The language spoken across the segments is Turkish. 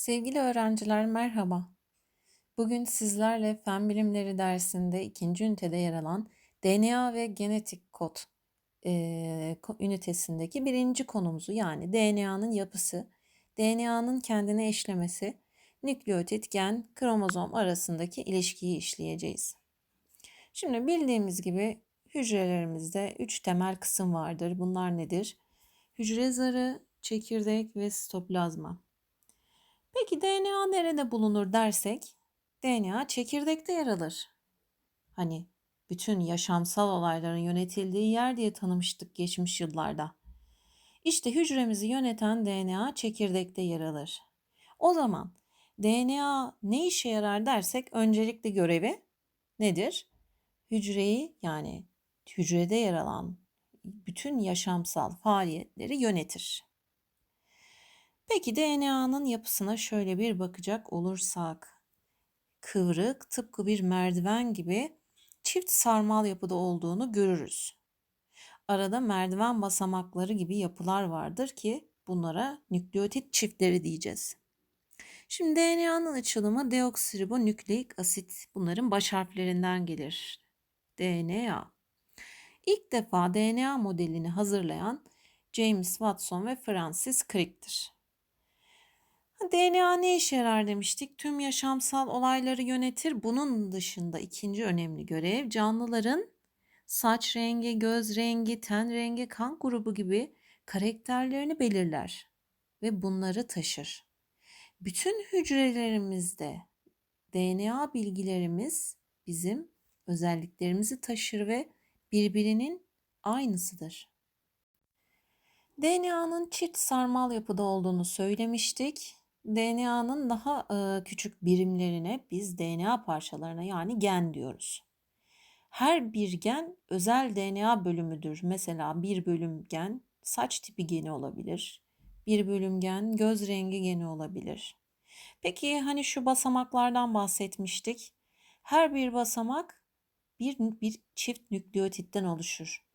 Sevgili öğrenciler merhaba. Bugün sizlerle Fen Bilimleri dersinde ikinci ünitede yer alan DNA ve genetik kod ko- ünitesindeki birinci konumuzu yani DNA'nın yapısı, DNA'nın kendine eşlemesi, nükleotit, gen, kromozom arasındaki ilişkiyi işleyeceğiz. Şimdi bildiğimiz gibi hücrelerimizde üç temel kısım vardır. Bunlar nedir? Hücre zarı, çekirdek ve sitoplazma. Peki DNA nerede bulunur dersek, DNA çekirdekte yer alır. Hani bütün yaşamsal olayların yönetildiği yer diye tanımıştık geçmiş yıllarda. İşte hücremizi yöneten DNA çekirdekte yer alır. O zaman DNA ne işe yarar dersek öncelikli görevi nedir? Hücreyi yani hücrede yer alan bütün yaşamsal faaliyetleri yönetir. Peki DNA'nın yapısına şöyle bir bakacak olursak. Kıvrık, tıpkı bir merdiven gibi çift sarmal yapıda olduğunu görürüz. Arada merdiven basamakları gibi yapılar vardır ki bunlara nükleotit çiftleri diyeceğiz. Şimdi DNA'nın açılımı deoksiribonükleik asit. Bunların baş harflerinden gelir. DNA. İlk defa DNA modelini hazırlayan James Watson ve Francis Crick'tir. DNA ne işe yarar demiştik? Tüm yaşamsal olayları yönetir. Bunun dışında ikinci önemli görev canlıların saç rengi, göz rengi, ten rengi, kan grubu gibi karakterlerini belirler ve bunları taşır. Bütün hücrelerimizde DNA bilgilerimiz bizim özelliklerimizi taşır ve birbirinin aynısıdır. DNA'nın çift sarmal yapıda olduğunu söylemiştik. DNA'nın daha küçük birimlerine biz DNA parçalarına yani gen diyoruz. Her bir gen özel DNA bölümüdür. Mesela bir bölüm gen saç tipi geni olabilir. Bir bölüm gen göz rengi geni olabilir. Peki hani şu basamaklardan bahsetmiştik. Her bir basamak bir, bir çift nükleotitten oluşur.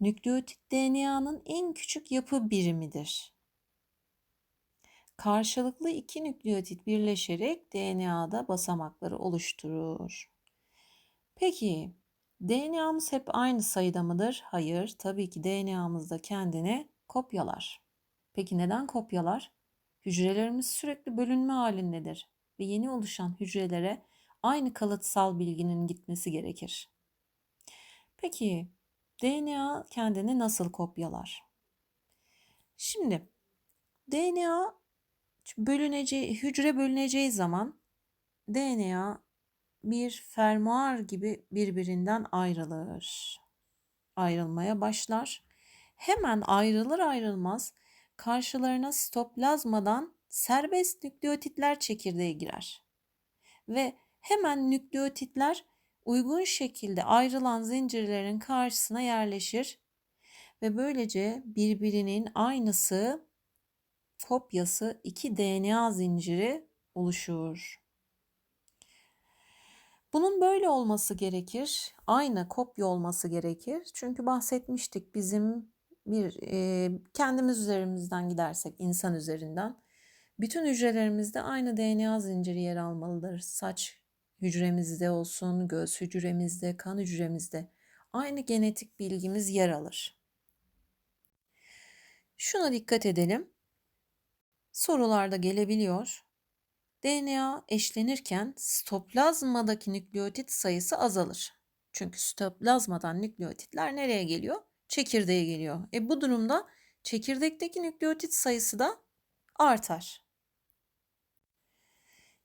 Nükleotit DNA'nın en küçük yapı birimidir. Karşılıklı iki nükleotit birleşerek DNA'da basamakları oluşturur. Peki DNA'mız hep aynı sayıda mıdır? Hayır, tabii ki DNA'mız da kendine kopyalar. Peki neden kopyalar? Hücrelerimiz sürekli bölünme halindedir ve yeni oluşan hücrelere aynı kalıtsal bilginin gitmesi gerekir. Peki DNA kendini nasıl kopyalar? Şimdi DNA bölüneceği, hücre bölüneceği zaman DNA bir fermuar gibi birbirinden ayrılır. Ayrılmaya başlar. Hemen ayrılır ayrılmaz karşılarına sitoplazmadan serbest nükleotitler çekirdeğe girer. Ve hemen nükleotitler uygun şekilde ayrılan zincirlerin karşısına yerleşir ve böylece birbirinin aynısı kopyası iki DNA zinciri oluşur. Bunun böyle olması gerekir. Aynı kopya olması gerekir. Çünkü bahsetmiştik bizim bir e, kendimiz üzerimizden gidersek insan üzerinden bütün hücrelerimizde aynı DNA zinciri yer almalıdır. Saç hücremizde olsun, göz hücremizde, kan hücremizde aynı genetik bilgimiz yer alır. Şuna dikkat edelim. Sorularda gelebiliyor. DNA eşlenirken sitoplazmadaki nükleotit sayısı azalır. Çünkü sitoplazmadan nükleotitler nereye geliyor? Çekirdeğe geliyor. E bu durumda çekirdekteki nükleotit sayısı da artar.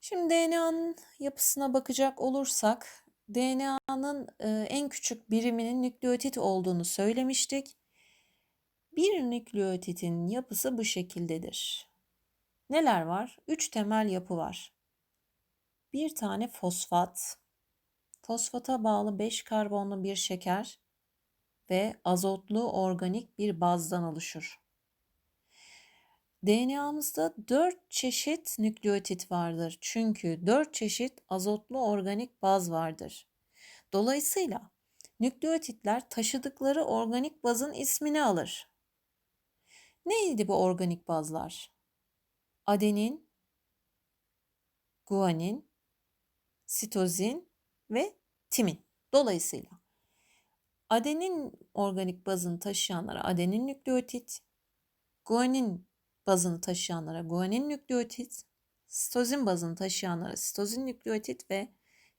Şimdi DNA'nın yapısına bakacak olursak DNA'nın e, en küçük biriminin nükleotit olduğunu söylemiştik. Bir nükleotitin yapısı bu şekildedir. Neler var? Üç temel yapı var. Bir tane fosfat, fosfata bağlı 5 karbonlu bir şeker ve azotlu organik bir bazdan oluşur. DNA'mızda 4 çeşit nükleotit vardır. Çünkü 4 çeşit azotlu organik baz vardır. Dolayısıyla nükleotitler taşıdıkları organik bazın ismini alır. Neydi bu organik bazlar? Adenin, guanin, sitozin ve timin. Dolayısıyla adenin organik bazını taşıyanlara adenin nükleotit, guanin bazını taşıyanlara guanin nükleotit, sitozin bazını taşıyanlara sitozin nükleotit ve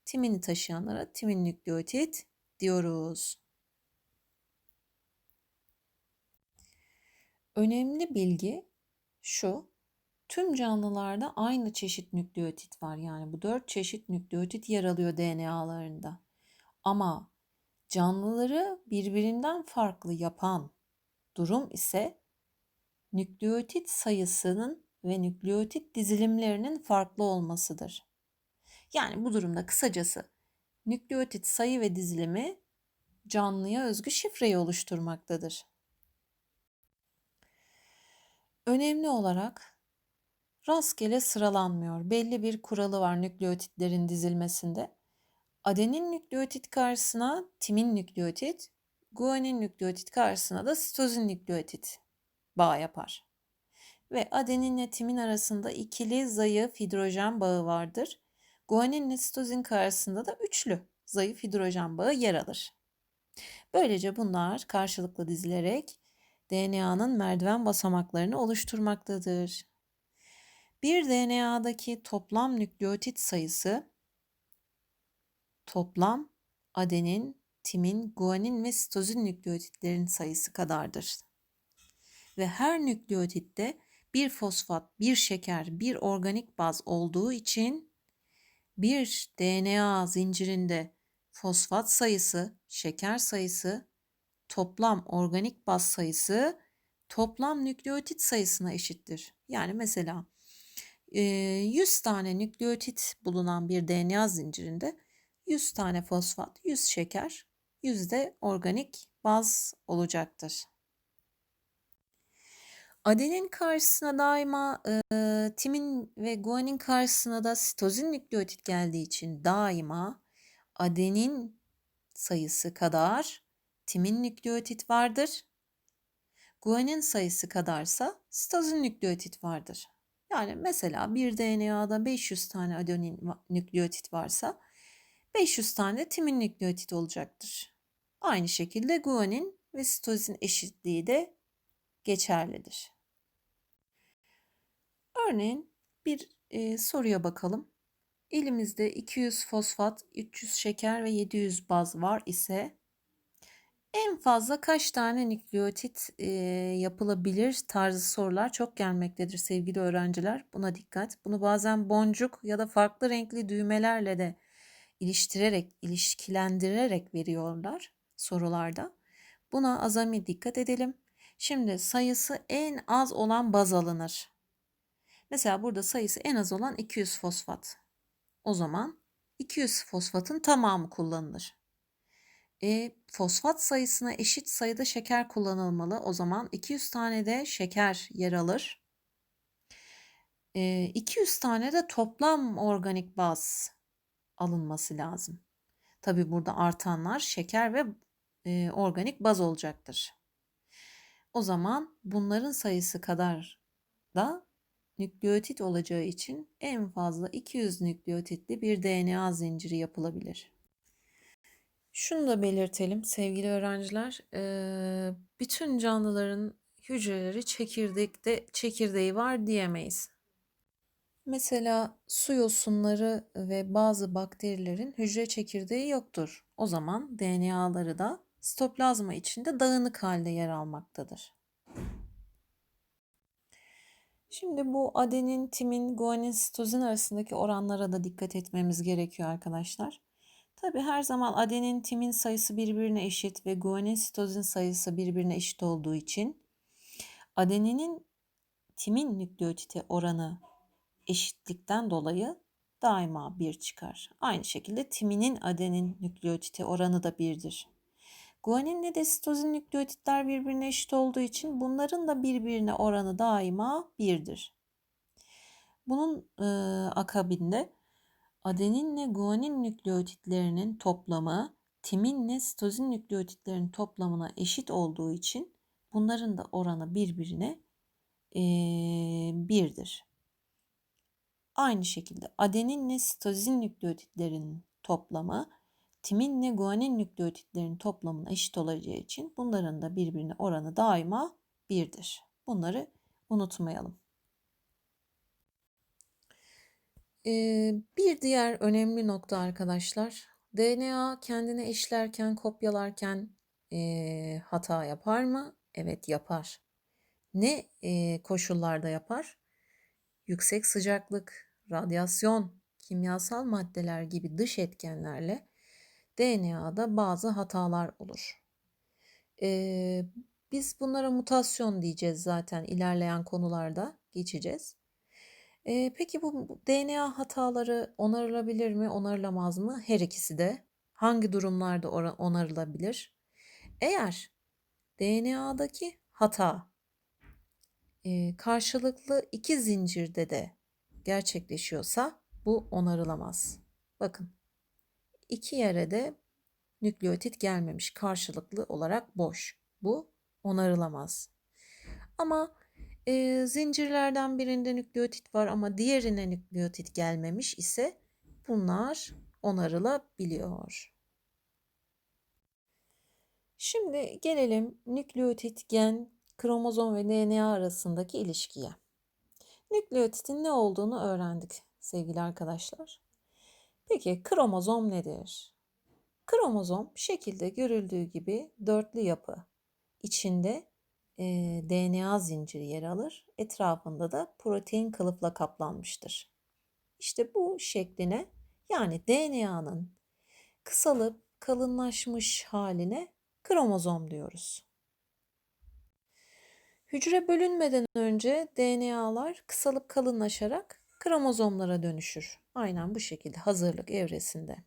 timini taşıyanlara timin nükleotit diyoruz. Önemli bilgi şu. Tüm canlılarda aynı çeşit nükleotit var. Yani bu dört çeşit nükleotit yer alıyor DNA'larında. Ama canlıları birbirinden farklı yapan durum ise nükleotit sayısının ve nükleotit dizilimlerinin farklı olmasıdır. Yani bu durumda kısacası nükleotit sayı ve dizilimi canlıya özgü şifreyi oluşturmaktadır. Önemli olarak rastgele sıralanmıyor. Belli bir kuralı var nükleotitlerin dizilmesinde. Adenin nükleotit karşısına timin nükleotit, guanin nükleotit karşısına da sitozin nükleotit bağ yapar. Ve adeninle timin arasında ikili zayıf hidrojen bağı vardır. Guaninle sitozin karşısında da üçlü zayıf hidrojen bağı yer alır. Böylece bunlar karşılıklı dizilerek DNA'nın merdiven basamaklarını oluşturmaktadır. Bir DNA'daki toplam nükleotit sayısı toplam adenin, timin, guanin ve sitozin nükleotitlerin sayısı kadardır. Ve her nükleotitte bir fosfat, bir şeker, bir organik baz olduğu için bir DNA zincirinde fosfat sayısı, şeker sayısı, toplam organik baz sayısı toplam nükleotit sayısına eşittir. Yani mesela 100 tane nükleotit bulunan bir DNA zincirinde 100 tane fosfat, 100 şeker, 100 de organik baz olacaktır. Adenin karşısına daima e, timin ve guanin karşısına da sitozin nükleotit geldiği için daima adenin sayısı kadar timin nükleotit vardır. Guanin sayısı kadarsa sitozin nükleotit vardır. Yani mesela bir DNA'da 500 tane adenin nükleotit varsa 500 tane timin nükleotit olacaktır. Aynı şekilde guanin ve sitozin eşitliği de geçerlidir. Örneğin bir e, soruya bakalım. Elimizde 200 fosfat, 300 şeker ve 700 baz var ise en fazla kaç tane nükleotit e, yapılabilir tarzı sorular çok gelmektedir sevgili öğrenciler. Buna dikkat. Bunu bazen boncuk ya da farklı renkli düğmelerle de iliştirerek, ilişkilendirerek veriyorlar sorularda. Buna azami dikkat edelim. Şimdi sayısı en az olan baz alınır. Mesela burada sayısı en az olan 200 fosfat. O zaman 200 fosfatın tamamı kullanılır. E, fosfat sayısına eşit sayıda şeker kullanılmalı. O zaman 200 tane de şeker yer alır. E, 200 tane de toplam organik baz alınması lazım. Tabi burada artanlar şeker ve e, organik baz olacaktır. O zaman bunların sayısı kadar da nükleotit olacağı için en fazla 200 nükleotitli bir DNA zinciri yapılabilir. Şunu da belirtelim sevgili öğrenciler. Bütün canlıların hücreleri çekirdekte çekirdeği var diyemeyiz. Mesela su yosunları ve bazı bakterilerin hücre çekirdeği yoktur. O zaman DNA'ları da sitoplazma içinde dağınık halde yer almaktadır. Şimdi bu adenin, timin, guanin, sitozin arasındaki oranlara da dikkat etmemiz gerekiyor arkadaşlar. Tabi her zaman adenin, timin sayısı birbirine eşit ve guanin, sitozin sayısı birbirine eşit olduğu için adeninin timin nükleotite oranı eşitlikten dolayı daima bir çıkar. Aynı şekilde timinin adenin nükleotite oranı da birdir. Guaninle de sitozin nükleotitler birbirine eşit olduğu için bunların da birbirine oranı daima birdir. Bunun e, akabinde adeninle guanin nükleotitlerinin toplamı timinle sitozin nükleotitlerinin toplamına eşit olduğu için bunların da oranı birbirine e, birdir. Aynı şekilde adeninle sitozin nükleotitlerinin toplamı timinle guanin nükleotitlerinin toplamına eşit olacağı için bunların da birbirine oranı daima birdir. Bunları unutmayalım. Bir diğer önemli nokta arkadaşlar, DNA kendini eşlerken, kopyalarken e, hata yapar mı? Evet yapar. Ne e, koşullarda yapar? Yüksek sıcaklık, radyasyon, kimyasal maddeler gibi dış etkenlerle DNA'da bazı hatalar olur. Ee, biz bunlara mutasyon diyeceğiz zaten ilerleyen konularda geçeceğiz. Ee, peki bu DNA hataları onarılabilir mi, onarılamaz mı? Her ikisi de. Hangi durumlarda onarılabilir? Eğer DNA'daki hata e, karşılıklı iki zincirde de gerçekleşiyorsa bu onarılamaz. Bakın iki yere de nükleotit gelmemiş karşılıklı olarak boş. Bu onarılamaz. Ama e, zincirlerden birinde nükleotit var ama diğerine nükleotit gelmemiş ise bunlar onarılabiliyor. Şimdi gelelim nükleotit, gen, kromozom ve DNA arasındaki ilişkiye. Nükleotitin ne olduğunu öğrendik sevgili arkadaşlar. Peki kromozom nedir? Kromozom şekilde görüldüğü gibi dörtlü yapı. İçinde e, DNA zinciri yer alır. Etrafında da protein kılıfla kaplanmıştır. İşte bu şekline yani DNA'nın kısalıp kalınlaşmış haline kromozom diyoruz. Hücre bölünmeden önce DNA'lar kısalıp kalınlaşarak kromozomlara dönüşür. Aynen bu şekilde hazırlık evresinde.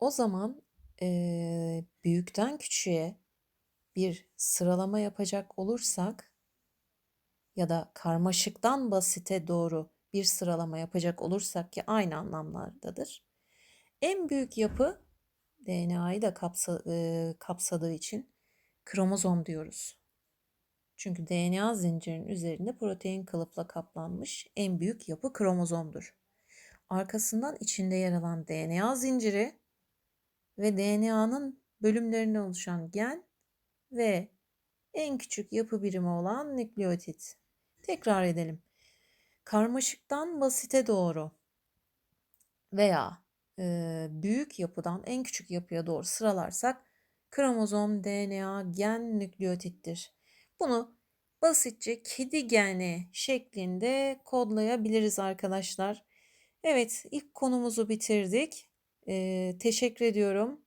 O zaman e, büyükten küçüğe bir sıralama yapacak olursak ya da karmaşıktan basite doğru bir sıralama yapacak olursak ki aynı anlamlardadır. En büyük yapı DNA'yı da kapsa, e, kapsadığı için kromozom diyoruz. Çünkü DNA zincirinin üzerinde protein kılıfla kaplanmış en büyük yapı kromozomdur. Arkasından içinde yer alan DNA zinciri ve DNA'nın bölümlerinden oluşan gen ve en küçük yapı birimi olan nükleotit. Tekrar edelim. Karmaşıktan basite doğru veya e, büyük yapıdan en küçük yapıya doğru sıralarsak kromozom, DNA, gen, nükleotittir. Bunu basitçe kedi geni şeklinde kodlayabiliriz arkadaşlar. Evet ilk konumuzu bitirdik. Ee, teşekkür ediyorum.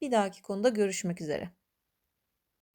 Bir dahaki konuda görüşmek üzere.